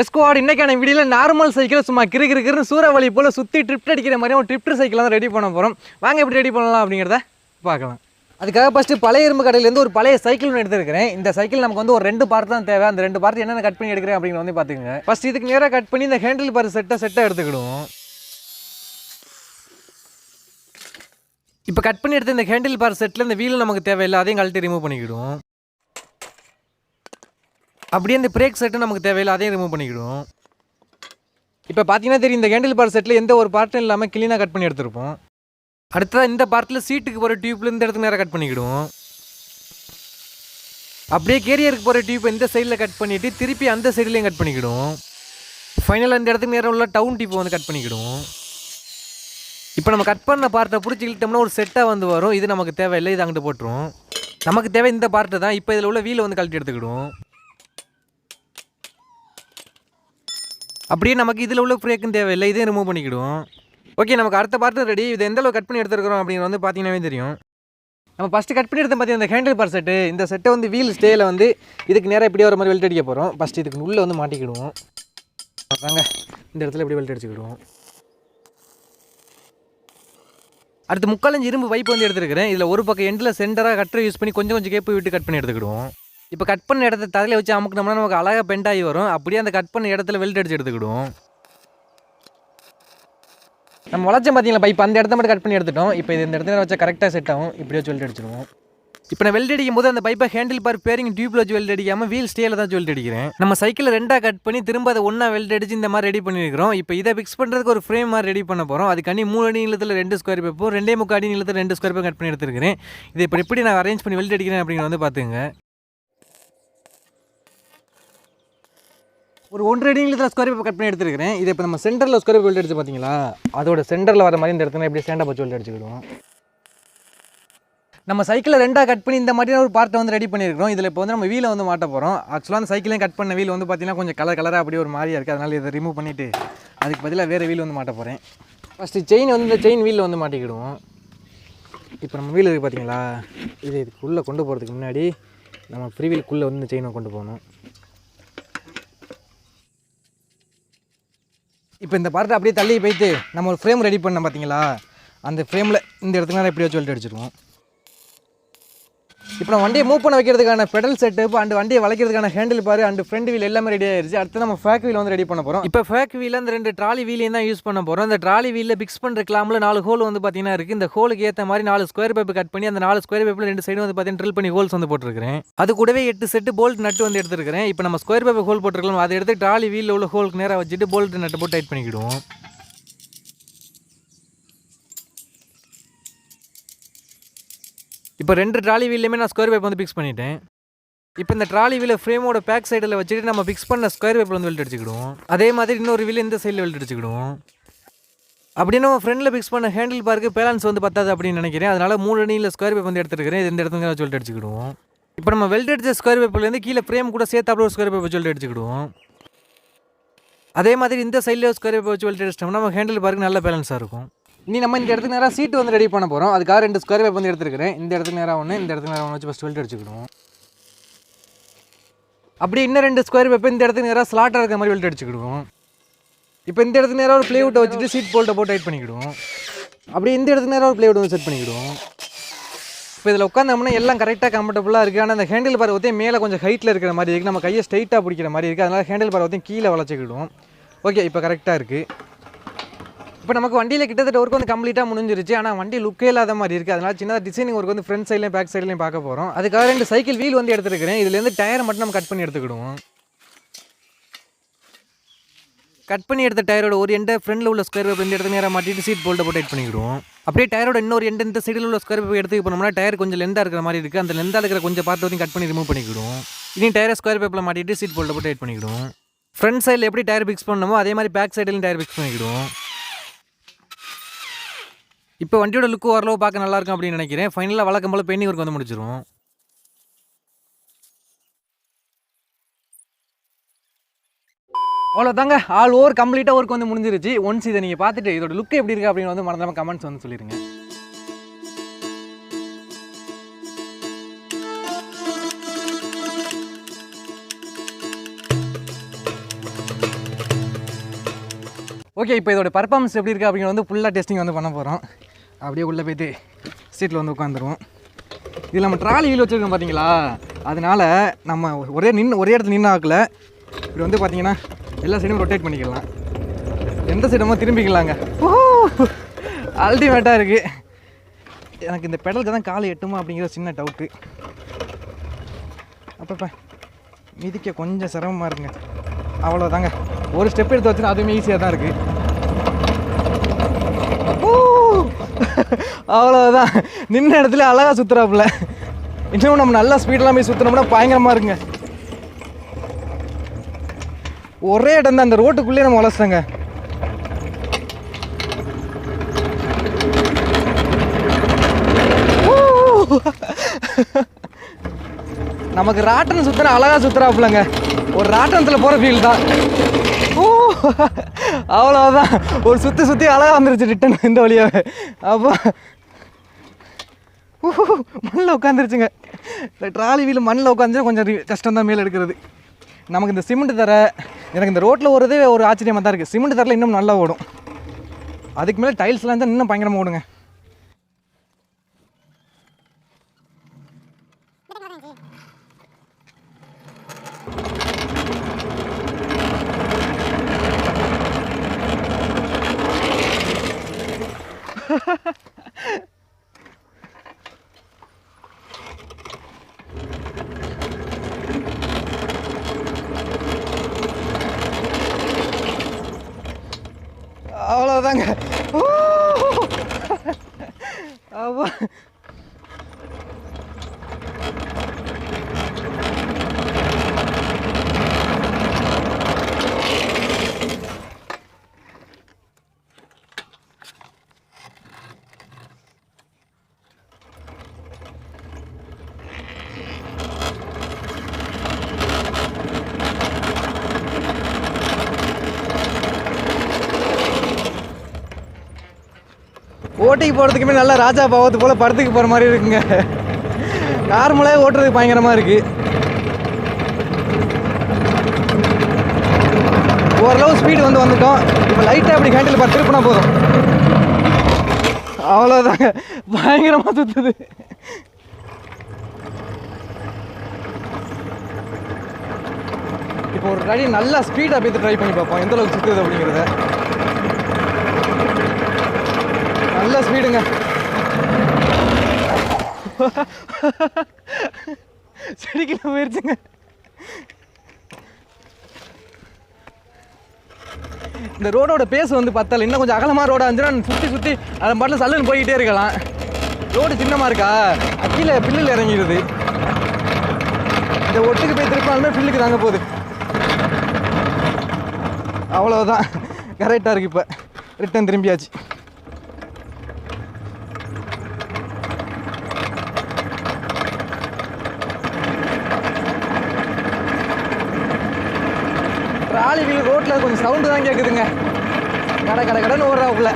எஸ்குவாட் இன்றைக்கான வீடியோவில் normal cycle சும்மா கிரு கிருக்குன்னு சூறாவளி போல் சுற்றி ட்ரிப்ட் அடிக்கிற மாதிரி ஒரு ட்ரிப்ட் சைக்கிள் தான் ரெடி பண்ண போகிறோம் வாங்க எப்படி ரெடி பண்ணலாம் அப்படிங்கிறத பார்க்கலாம். அதுக்காக ஃபஸ்ட்டு பழைய இரும்பு கடையிலேருந்து ஒரு பழைய சைக்கிள் ஒன்று எடுத்துருக்கிறேன். இந்த சைக்கிள் நமக்கு வந்து ஒரு ரெண்டு பார்ட் தான் தேவை. அந்த ரெண்டு பார்ட் என்னென்ன கட் பண்ணி எடுக்கிறேன் அப்படின்னு வந்து பார்த்துக்கங்க. ஃபஸ்ட் இதுக்கு நேராக கட் பண்ணி இந்த ஹேண்டில் பார் செட்டை செட்டை எடுத்துக்கிடுவோம். இப்போ கட் பண்ணி எடுத்த இந்த ஹேண்டில் பார் செட்டில் இந்த வீல் நமக்கு தேவையில்லை. அதையும் கழட்டி ரிமூவ் பண்ணிக்கிடுவோம். அப்படியே இந்த பிரேக் செட்டு நமக்கு தேவையில்லை அதையும் ரிமூவ் பண்ணிக்கிடுவோம். இப்போ பார்த்தீங்கன்னா தெரியும் இந்த கேண்டில் பார் செட்டில் எந்த ஒரு பார்ட்டும் இல்லாமல் க்ளீனாக கட் பண்ணி எடுத்திருப்போம். அடுத்ததாக இந்த பார்ட்டில் சீட்டுக்கு போகிற டியூப்பில் இந்த இடத்துக்கு நேராக கட் பண்ணிக்கிடுவோம். அப்படியே கேரியருக்கு போகிற டியூப் இந்த சைடில் கட் பண்ணிவிட்டு திருப்பி அந்த சைட்லேயும் கட் பண்ணிக்கிடுவோம். ஃபைனலாக இந்த இடத்துக்கு நேரம் உள்ள டவுன் டியூப்பை வந்து கட் பண்ணிக்கிடுவோம். இப்போ நம்ம கட் பண்ண பார்ட்டை பிடிச்சிக்கிட்டோம்னா ஒரு செட்டாக வந்து வரும். இது நமக்கு தேவையில்லை இது அங்கிட்டு போட்டுரும் நமக்கு தேவை இந்த பார்ட்டு தான். இப்போ இதில் உள்ள வீலை வந்து கழட்டி எடுத்துக்கிடுவோம். அப்படியே நமக்கு இதில் உள்ள பிரேக்கும் தேவையில்லை. இதையும் ரிமூவ் பண்ணிக்கிடுவோம். ஓகே நமக்கு அடுத்த பார்ட்டு ரெடி இது எந்த அளவு கட் பண்ணி எடுத்துருக்கிறோம் அப்படிங்கிறது வந்து பார்த்தீங்கன்னாவே தெரியும். நம்ம ஃபஸ்ட்டு கட் பண்ணி எடுத்து பார்த்தீங்கன்னா இந்த ஹேண்டில் பார் செட்டு இந்த செட்டை வந்து வீல் ஸ்டேயில் வந்து இதுக்கு நேராக இப்படியே ஒரு மாதிரி வெல்ட் அடிக்க போகிறோம் ஃபஸ்ட்டு இதுக்கு உள்ளே வந்து மாட்டிக்கிடுவோம். வாங்க இந்த இடத்துல இப்படி வெல்ட் அடிச்சுக்கிடுவோம். அடுத்து முக்காலஞ்சு இரும்பு வைப் வந்து எடுத்துருக்கிறேன். இதில் ஒரு பக்கம் எண்டில் சென்டராக கட்டரை யூஸ் பண்ணி கொஞ்சம் கொஞ்சம் கேப்பு விட்டு கட் பண்ணி எடுத்துக்கிடுவோம். இப்போ கட் பண்ண இடத்த தலையில் வச்சு அமுக்கினோம்னா நமக்கு அழகாக பெண்ட் ஆகி வரும். அப்படியே அந்த கட் பண்ண இடத்துல வெல்ட் அடிச்சு எடுத்துக்கிடுவோம். நம்ம வளர்ச்சம் பார்த்தீங்களா பைப் அந்த இடத்த மட்டும் கட் பண்ணி எடுத்துட்டோம். இப்போ இது இந்த இடத்துல வச்சா கரெக்டாக செட் ஆகும். இப்படியே வச்சு வெல்ட் அடிச்சிடுவோம் இப்போ நான் வெல்ட் அடிக்கும் போது அந்த பைப்பை ஹேண்டில் பார் பேரிங் டியூப்ல வச்சு வெல்ட் அடிக்காமல் வீல் ஸ்டேல தான் வெல்ட் அடிக்கிறேன். நம்ம சைக்கிளை ரெண்டாக கட் பண்ணி திரும்ப அதை ஒன்றா வெல்ட் அடிச்சு இந்த மாதிரி ரெடி பண்ணியிருக்கிறோம். இப்போ இதை ஃபிக்ஸ் பண்ணுறதுக்கு ஒரு ஃப்ரேம் மாதிரி ரெடி பண்ண போகிறோம் அதுக்காண்டி மூணு அடி நிலத்தில் ரெண்டு ஸ்கொயர் பேப்பர் ரெண்டே முக்கால் அடி நிலத்தில் ரெண்டு ஸ்கொயர் பேப்பர் கட் பண்ணி எடுத்துருக்கிறேன். இதை இப்போ எப்படி நான் அரேஞ்ச் பண்ணி வெல்ட் அடிக்கிறேன் அப்படிங்கிறத வந்து பார்த்துங்க ஒரு ஒன்றரை அடி நீளத்தில் ஸ்கொயர் பேப்பர் கட் பண்ணி எடுத்துருக்கிறேன். இதை இப்போ நம்ம சென்டரில் ஸ்கொயர் பேப்பர் எடுத்து பார்த்தீங்களா அதோட சென்டரில் வர மாதிரி இந்த இடத்துல இப்படி ஸ்டாண்டப் வச்சு வெல்ட் அடிச்சுக்கிடுவோம் நம்ம சைக்கிளை ரெண்டாக கட் பண்ணி இந்த மாதிரியான ஒரு பார்ட்டை வந்து ரெடி பண்ணியிருக்கிறோம். இதில் இப்போ வந்து நம்ம வீலை வந்து மாட்ட போகிறோம் ஆக்சுவலாக அந்த சைக்கிளையும் கட் பண்ண வீல் வந்து பார்த்தீங்கன்னா கொஞ்சம் கலர் கலராக அப்படியே ஒரு மாதிரியாக இருக்குது அதனால் இதை ரிமூவ் பண்ணிவிட்டு அதுக்கு பதிலாக வேறு வீல் வந்து மாட்ட போகிறேன் ஃபஸ்ட்டு செயின் வந்து இந்த செயின் வீலில் வந்து மாட்டிக்கிடுவோம். இப்போ நம்ம வீல் இருக்குது பார்த்தீங்களா இது இதுக்குள்ளே கொண்டு போகிறதுக்கு முன்னாடி நம்ம ஃப்ரீ வீலுக்குள்ளே வந்து இந்த செயினை கொண்டு போகணும். இப்போ இந்த பார்ட்டை அப்படியே தள்ளி போயிட்டு நம்ம ஒரு ஃப்ரேம் ரெடி பண்ணோம் பார்த்தீங்களா? அந்த ஃப்ரேமில் இந்த இடத்துக்கு நேரம் எப்படியோ சொல்லிட்டு அடிச்சிருவோம். இப்போ நம்ம வண்டியை மூவ் பண்ண வைக்கிறதுக்கான பெடல் செட்டு அண்ட் வண்டியை வளைக்கிறதுக்கான handle bar and front wheel எல்லாமே ரெடி ஆயிருச்சு. அடுத்து நம்ம ஃபேக் வீல் வந்து ரெடி பண்ண போகிறோம் இப்போ ஃபேக் வீல் அந்த ரெண்டு ட்ராலி வீலையும் தான் யூஸ் பண்ண போகிறோம் அந்த ட்ராலி வீலில் பிக்ஸ் பண்ணுற கிளாமில் நாலு ஹோல் வந்து பார்த்தீங்கன்னா இருக்குது இந்த ஹோலுக்கு ஏற்ற மாதிரி நாலு ஸ்கொயர் பைப் கட் பண்ணி அந்த நாலு ஸ்கொயர் பைப்பில் ரெண்டு சைடு வந்து பார்த்தீங்கன்னா ட்ரில் பண்ணி ஹோல்ஸ் வந்து போட்டிருக்கிறேன். அது கூடவே எட்டு செட்டு போல்ட் நட்டு வந்து எடுத்துருக்கிறேன். இப்போ நம்ம ஸ்கொயர் பைப் ஹோல் போட்டிருக்கலாம் அதை எடுத்து ட்ராலி வீலில் உள்ள ஹோலுக்கு நேராக வச்சுட்டு போல்ட் நட்டு போட்டு டைட் பண்ணிக்கிடுவோம். இப்போ ரெண்டு ட்ராலி வீல்லையுமே நான் ஸ்கொயர் பைப் வந்து ஃபிக்ஸ் பண்ணிட்டேன். இப்போ இந்த ட்ராலி வீல ஃப்ரேமோட பேக் சைடில் வச்சுட்டு நம்ம ஃபிக்ஸ் பண்ண ஸ்கொயர் பைப்பில் வந்து வெல்ட் அடிச்சுக்கிடுவோம். அதே மாதிரி இன்னொரு வீல் இந்த சைடில் வெல்ட் அடிச்சுக்கிடுவோம். அப்படியே நம்ம ஃப்ரெண்டில் ஃபிக்ஸ் பண்ண ஹேண்டில் பார்க்கு பேலன்ஸ் வந்து பத்தாது அப்படின்னு நினைக்கிறேன். அதனால் மூணு அணியில் ஸ்கொயர் பைப் வந்து எடுத்துருக்கிறேன் இது இந்த இடத்துல வச்சு வெல்ட் அடிச்சுக்கிடுவோம். இப்போ நம்ம வெல்ட் அடிச்ச ஸ்கொயர் பேப்பர்லேருந்து கீழே ஃப்ரேம் கூட சேர்த்தாப்புல ஒரு ஸ்கொயர் பேப்பர் வெல்ட் அடிச்சுக்கிடுவோம். அதே மாதிரி இந்த சைடில் ஸ்கொயர் பேப்பர் வச்சு வெல்ட் அடிச்சிட்டோம்னா நம்ம ஹேண்டில் பார்க்கு நல்ல பேலன்ஸாக இருக்கும். இனி நம்ம இந்த இடத்துக்கு நேராக சீட்டு வந்து ரெடி பண்ண போகிறோம் அதுக்காக ரெண்டு ஸ்கொயர் பேப்பர் வந்து எடுத்துருக்கிறேன். இந்த இடத்துக்கு நேராக ஒன்று இந்த இடத்துக்கு நேராக ஒன்று வச்சு ஃபஸ்ட் வெல்ட் அடிச்சுக்கிடுவோம். அப்படியே இன்னும் ரெண்டு ஸ்கொயர் பேப்பர் இந்த இடத்துக்கு நேராக ஸ்லாட்டாக இருக்கிற மாதிரி வெல்ட் அடிச்சுக்கிடுவோம். இப்போ இந்த இடத்துக்கு நேராக ஒரு ப்ளேவுட்டை வச்சுட்டு சீட் போல்ட்டை போட்டு டைட் பண்ணிக்கிடுவோம். அப்படியே இந்த இடத்துக்கு நேராக ஒரு ப்ளேவுட் வந்து செட் பண்ணிக்கிடுவோம். இப்போ இதில் உட்காந்தோம்னா எல்லாம் கரெக்டாக கம்ஃபர்டபுளாக இருக்குது ஆனால் அந்த ஹேண்டில் பார் ஒத்தையும் மேலே கொஞ்சம் ஹைட்டில் இருக்கிற மாதிரி இருக்குது நம்ம கையை ஸ்ட்ரைட்டாக பிடிக்கிற மாதிரி இருக்குது அதனால் ஹேண்டில் பார் ஒத்தையும் கீழே வளச்சிக்கிடுவோம். ஓகே இப்போ கரெக்டாக இருக்குது இப்போ நமக்கு வண்டியில் கிட்டத்தட்ட ஒர்க் வந்து கம்ப்ளீட்டாக முடிஞ்சிருச்சு. ஆனால் வண்டி லுக்கே இல்லாத மாதிரி இருக்குது அதனால் சின்னதாக டிசைனிங் ஒர்க் வந்து ஃப்ரண்ட் சைட்லையும் பேக் சைட்லையும் பார்க்க போகிறோம் அதுக்காக ரெண்டு சைக்கிள் வீல் வந்து எடுத்துருக்கிறேன். இதுலேருந்து டயரை மட்டும் நம்ம கட் பண்ணி எடுத்துக்கிடுவோம். கட் பண்ணி எடுத்த டயரோட ஒரு எண்டை ஃப்ரண்டில் உள்ள ஸ்கொயர் பேப்பர் இந்த இடத்துல நேராக மாட்டிட்டு சீட் போல்ட்டை போட்டு எட் பண்ணிக்கிடுவோம். அப்படியே டயரோட இன்னொரு எண்டு இந்த சைடில் உள்ள ஸ்கொயர் பேப்பர் எடுத்து போனோம்னா டயர் கொஞ்சம் லெந்தாக இருக்கிற மாதிரி இருக்குது அந்த லெந்தாக இருக்கிற கொஞ்சம் பார்த்து வந்து கட் பண்ணி ரிமூவ் பண்ணிக்கிடுவோம். இனி டயரை ஸ்கொயர் பேப்பில் மாட்டிட்டு சீட் போல்ட்டை போட்டு எட் பண்ணிக்கிடுவோம். ஃப்ரண்ட் சைடில் எப்படி டயர் ஃபிக்ஸ் பண்ணணுமோ அதே மாதிரி பேக் சைடிலும் டயர் ஃபிக்ஸ் பண்ணிக்கிடுவோம். இப்போ வண்டியோட லுக்கு ஓரளவு பார்க்க நல்லா இருக்கும் அப்படின்னு நினைக்கிறேன். ஃபைனலாக வழக்கம் போல் பெயிண்டிங் ஒர்க் வந்து முடிச்சிருவோம். அவ்வளோதாங்க ஆல் ஓவர் கம்ப்ளீட்டாக ஒர்க் வந்து முடிஞ்சிருச்சு. ஒன்ஸ் இதை நீங்கள் பார்த்துட்டு இதோட லுக் எப்படி இருக்குது அப்படின்னு வந்து மறந்தாமல் கமெண்ட்ஸ் வந்து சொல்லிடுங்க ஓகே இப்போ இதோட பர்ஃபார்மன்ஸ் எப்படி இருக்குது அப்படின்னு வந்து ஃபுல்லாக டெஸ்டிங் வந்து பண்ண போகிறோம் அப்படியே உள்ளே போயிட்டு சீட்டில் வந்து உட்காந்துருவோம். இதில் நம்ம ட்ராலி வீல் வச்சுருக்கோம் பார்த்தீங்களா? அதனால நம்ம ஒரே நின்று ஒரே இடத்துல நின்று ஆக்கல இப்படி வந்து பார்த்தீங்கன்னா எல்லா சைடும் ரொட்டேட் பண்ணிக்கலாம். எந்த சைடமோ திரும்பிக்கலாங்க. அல்டிமேட்டாக இருக்குது எனக்கு இந்த பெடலுக்கு தான் காலை எட்டுமா அப்படிங்கிற சின்ன டவுட்டு அப்பப்போ மிதிக்க கொஞ்சம் சிரமமாக இருக்குங்க அவ்வளோதாங்க ஒரு ஸ்டெப் எடுத்து வச்சுன்னா அதுவுமே ஈஸியாக தான் இருக்குது அவ்வளோதான் நின்ன இடத்துல அழகாக சுற்றுறாப்புல இன்னும் நம்ம நல்லா ஸ்பீடெலாம் போய் சுற்றினோம்னா பயங்கரமாக இருங்க ஒரே இடம் தான் அந்த ரோட்டுக்குள்ளேயே நம்ம வளர்ச்சிட்டோங்க நமக்கு ராட்டன் சுத்துற அழகா சுத்துறாப்புலங்க. ஒரு ராட்டனத்தில் போகிற ஃபீல் தான். ஓ அவ்வளோதான் ஒரு சுற்றி சுற்றி அழகாக வந்துருச்சு ரிட்டன் இந்த வழியாவே. அப்போ மண்ணில் உட்காந்துருச்சுங்க இந்த ட்ராலி வீல் மண்ணில் உட்காந்து கொஞ்சம் கஷ்டம் தான் மேலே எடுக்கிறது. நமக்கு இந்த சிமெண்ட் தர எனக்கு இந்த ரோட்டில் ஓடுறதே ஒரு ஆச்சரியமாக தான் இருக்குது சிமெண்ட் தரல இன்னும் நல்லா ஓடும். அதுக்கு மேலே டைல்ஸ்லாம் இருந்தால் இன்னும் பயங்கரமாக ஓடுங்க. அவ்வளோதாங்க ஆமாம் ஓட்டிக்கு போகிறதுக்குமே நல்லா ராஜா பாவத்து போல் படத்துக்கு போகிற மாதிரி இருக்குங்க. நார்மலாக ஓட்டுறதுக்கு பயங்கரமாக இருக்குது ஓரளவு ஸ்பீடு வந்து வந்துட்டோம். இப்போ லைட்டாக அப்படி ஹேண்டில் பார்த்து திருப்பினா போதும். அவ்வளோதாங்க பயங்கரமாக சுற்றுது இப்போ ஒரு ரடி நல்லா ஸ்பீடாக போய் ட்ரை பண்ணி பார்ப்போம். எந்த அளவுக்கு சுற்றுது அப்படிங்கிறத. நல்ல ஸ்பீடுங்க. செடிக்கில போயிருச்சுங்க இந்த ரோடோட பேஸ் வந்து பத்தல இன்னும் கொஞ்சம் அகலமாக ரோடாக இருந்துச்சுன்னா சுற்றி சுற்றி அதை பாட்டில் சல்லுன்னு போய்கிட்டே இருக்கலாம். ரோடு சின்னமாக இருக்கா? கீழே பில்லில் இறங்கிடுது. இந்த ஒட்டுக்கு போய் திருப்பாலுமே பில்லுக்கு தாங்க போகுது. அவ்வளோதான் கரெக்டாக இருக்குது இப்போ. ரிட்டன் திரும்பியாச்சு. ட்ராலி வீல் ரோட்டில் கொஞ்சம் சவுண்டு தான் கேட்குதுங்க கடை கடை கடைன்னு ஓடுறாப்புல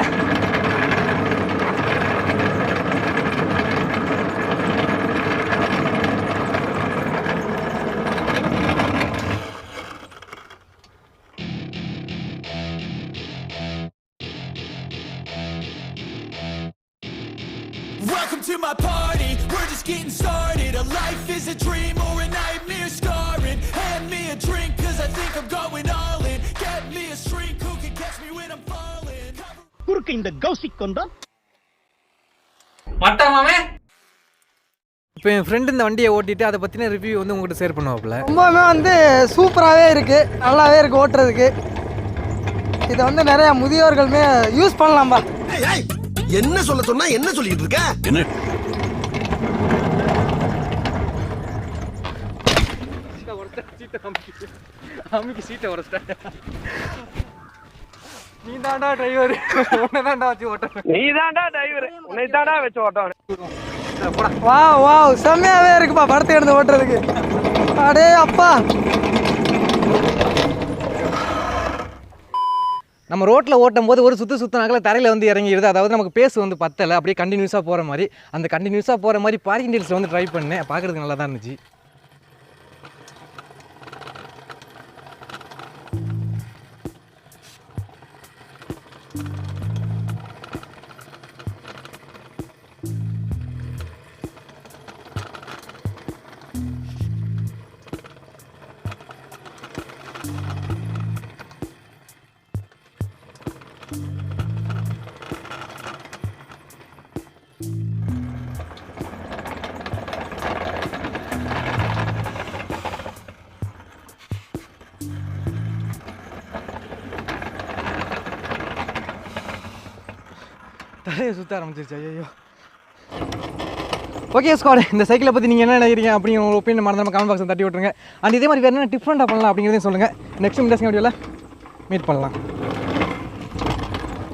Welcome to my party, we're just getting started. A life is a dream or a nightmare scarring. Hand me a drink, cause I think I'm going குறுக்கு இந்த கௌசிக் வந்தா இப்போ என் ஃப்ரெண்டு இந்த வண்டியை ஓட்டிட்டு அதை பற்றின ரிவ்யூ வந்து உங்கள்கிட்ட ஷேர் பண்ணுவாப்புல. ரொம்பவுமே வந்து சூப்பராகவே இருக்குது நல்லாவே இருக்குது ஓட்டுறதுக்கு. இதை வந்து நிறைய முதியோர்களுமே யூஸ் பண்ணலாம்பா. என்ன சொல்ல சொன்னா என்ன சொல்லிட்டு இருக்க? அம்மிக்கு சீட்டை உடச்சிட்டேன். நீ தாண்டா டிரைவர் உன்னை தாண்டா வச்சு ஓட்டுறேன். நீ தான்டா டிரைவர் உன்னை வச்சு ஓட்டம் வா வா செம்மையாகவே இருக்குப்பா படத்தை எடுத்து ஓட்டுறதுக்கு. அடே அப்பா. நம்ம ரோட்டில் ஓட்டும் போது ஒரு சுற்று சுற்றினாக்கல தரையில் வந்து இறங்கிடுது. அதாவது நமக்கு பேஸ் வந்து பத்தலை. அப்படியே கண்டினியூஸாக போகிற மாதிரி. அந்த கண்டினியூஸாக போகிற மாதிரி பார்க்கிங் டீல்ஸில் வந்து ட்ரை பண்ணேன். பார்க்குறதுக்கு நல்லா தான் இருந்துச்சு. தலையை சுற்ற ஆரம்பிச்சிருச்சு ஐயோ ஓகே ஸ்குவாட் இந்த சைக்கிளை பற்றி நீங்கள் என்ன நினைக்கிறீங்க அப்படிங்கிற ஒரு ஒப்பீனியன் மறந்து நம்ம கமெண்ட் பாக்ஸில் தட்டி விட்ருங்க அண்ட் இதே மாதிரி வேறு என்ன டிஃப்ரெண்ட்டாக பண்ணலாம் அப்படிங்கிறதையும் சொல்லுங்கள் நெக்ஸ்ட் இண்டஸ்ட்ரி வீடியோவில் மீட் பண்ணலாம்.